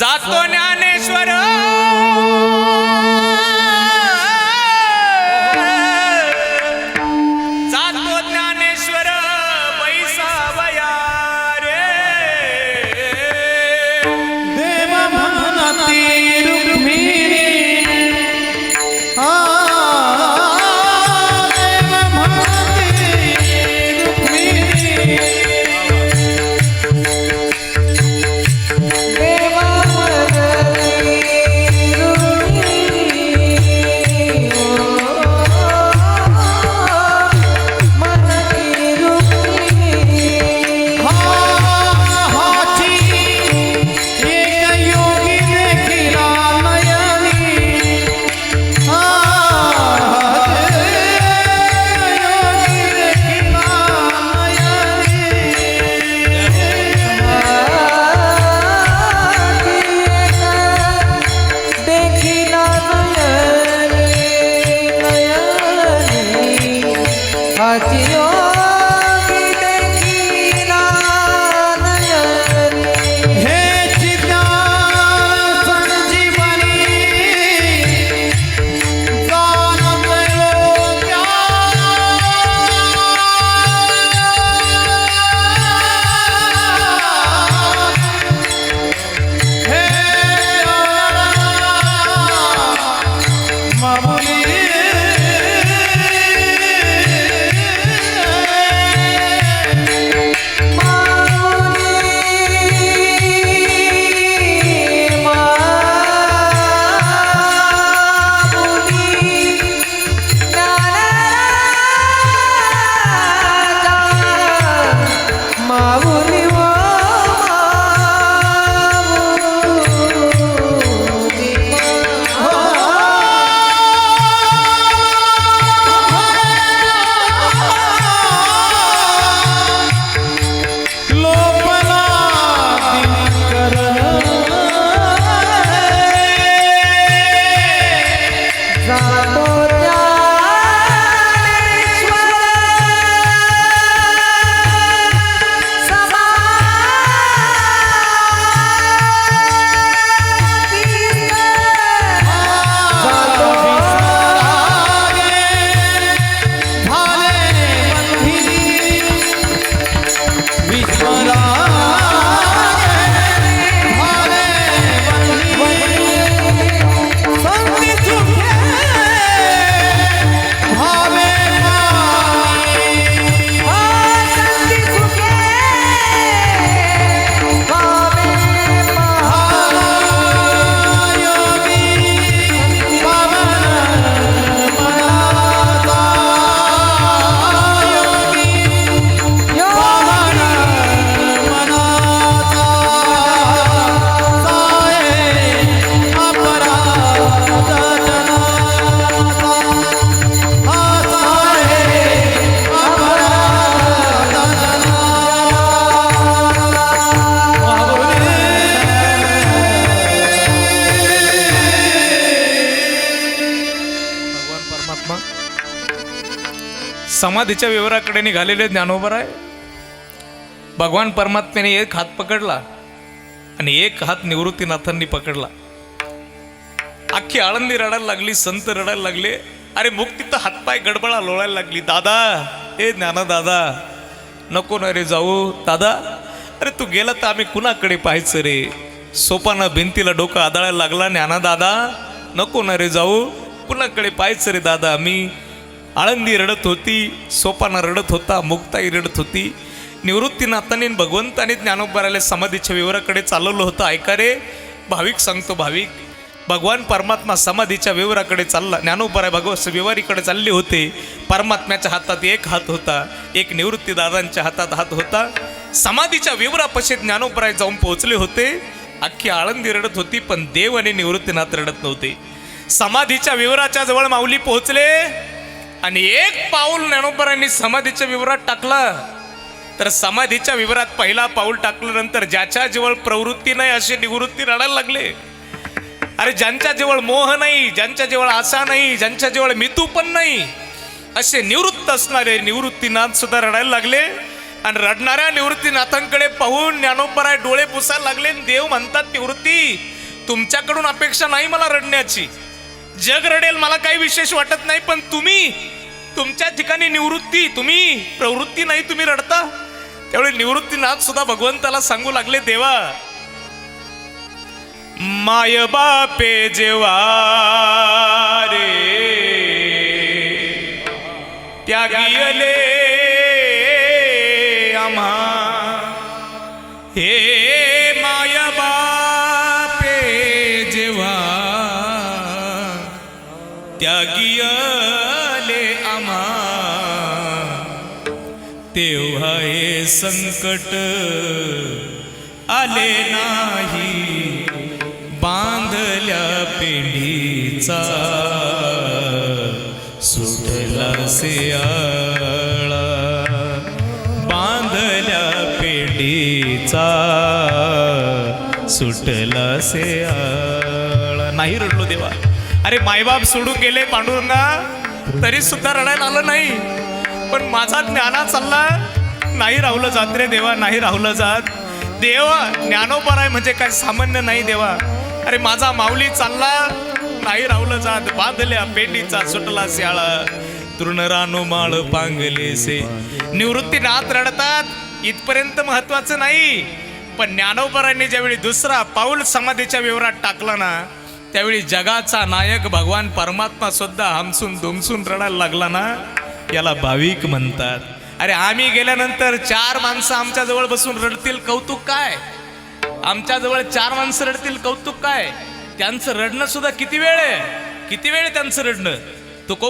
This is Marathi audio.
जातो Dnyaneshwar. I'll be your Fatih समाधीच्या विवराकडे निघालेले ज्ञानोबर आहे. भगवान परमात्म्याने एक हात पकडला आणि एक हात निवृत्तीनाथांनी पकडला. अख्खी आळंदी रडायला लागली संत रडायला लागले. अरे मुक्ती तर हातपाय गडबडा लोळायला लागली. दादा ए ज्ञाना दादा नको ना रे जाऊ. दादा अरे तू गेला तर आम्ही कुणाकडे पाहायचं रे? सोपानं भिंतीला डोकं आदळायला लागला ज्ञाना दादा नको ना रे जाऊ. कुणाकडे पाहायचं रे दादा? आम्ही आळंदी रडत होती सोपाना रडत होता मुक्ताई रडत होती. निवृत्तीनाथाने भगवंताने ज्ञानोबराला समाधीच्या विवराकडे चालवलं होतं. ऐका रे भाविक सांगतो भाविक भगवान परमात्मा समाधीच्या विवराकडे चालला. ज्ञानोबराय भगवत विवारीकडे चालले होते. परमात्म्याच्या हातात एक हात होता एक निवृत्ती दादांच्या हातात हात होता. समाधीच्या विवरापाशी ज्ञानोबराय जाऊन पोहोचले होते. अख्खी आळंदी रडत होती पण देव आणि निवृत्तीनाथ रडत नव्हते. समाधीच्या विवराच्या जवळ माऊली पोहोचले. आणि एक पाऊल ज्ञानोबरांनी समाधीच्या विवरात टाकलं तर समाधीच्या विवरात पहिला पाऊल टाकल्यानंतर ज्याच्या जवळ प्रवृत्ती नाही अशी निवृत्ती रडायला लागले. अरे ज्यांच्या जवळ मोह नाही ज्यांच्या जवळ आशा नाही ज्यांच्या जवळ मितू पण नाही असे निवृत्त असणारे निवृत्तीनाथ सुद्धा रडायला लागले. आणि रडणाऱ्या निवृत्तीनाथांकडे पाहून ज्ञानोबराय डोळे पुसायला लागले. आणि देव म्हणतात निवृत्ती तुमच्याकडून अपेक्षा नाही मला रडण्याची. जग रडेल मला काही विशेष वाटत नाही पण तुम्ही तुमच्या ठिकाणी निवृत्ती तुम्ही प्रवृत्ती नाही तुम्ही रडता. त्यावेळी निवृत्तीनाथ सुद्धा भगवंताला सांगू लागले देवा माय बापे जेवा रे त्यागियले आम्हा हे त्यागियले आम्हा. तेव्हा हे संकट आले नाही. बांधल्या पिढीचा सुटला आळा बांधल्या पेढीचा सुटला सियाळा. नाही रडलो देवा. अरे मायबाप सोडून गेले पांडुरंगा. तरी सुद्धा रडायला आलं नाही. पण माझा ज्ञाना चालला. नाही राहुलं जात रे देवा नाही राहुलं जात. देवा ज्ञानोपराय म्हणजे काय सामान्य नाही देवा. अरे माझा माऊली चालला. नाही राहुलं जात. बांधल्या पेंडीचा सुटला श्याळा तृणरानो माळ पांगलेसे. निवृत्ती निवृत्तीनाथ रडतात. इथपर्यंत महत्वाचं नाही. पण ज्ञानोपरांनी ज्यावेळी दुसरा पाऊल समाधीच्या विवरात टाकला ना त्यावेळी जगाचा नायक भगवान परमात्मा सुद्धा हमसून दुमसून रडायला लागला ना? याला भाविक म्हणतात. अरे आम्ही गेल्यानंतर चार माणसं आमच्याजवळ बसून रडतील कौतुक काय? आमच्याजवळ चार माणसं रडतील कौतुक काय? त्यांचं रडणं सुद्धा किती वेळ आहे? किती वेळ आहे त्यांचं रडणं?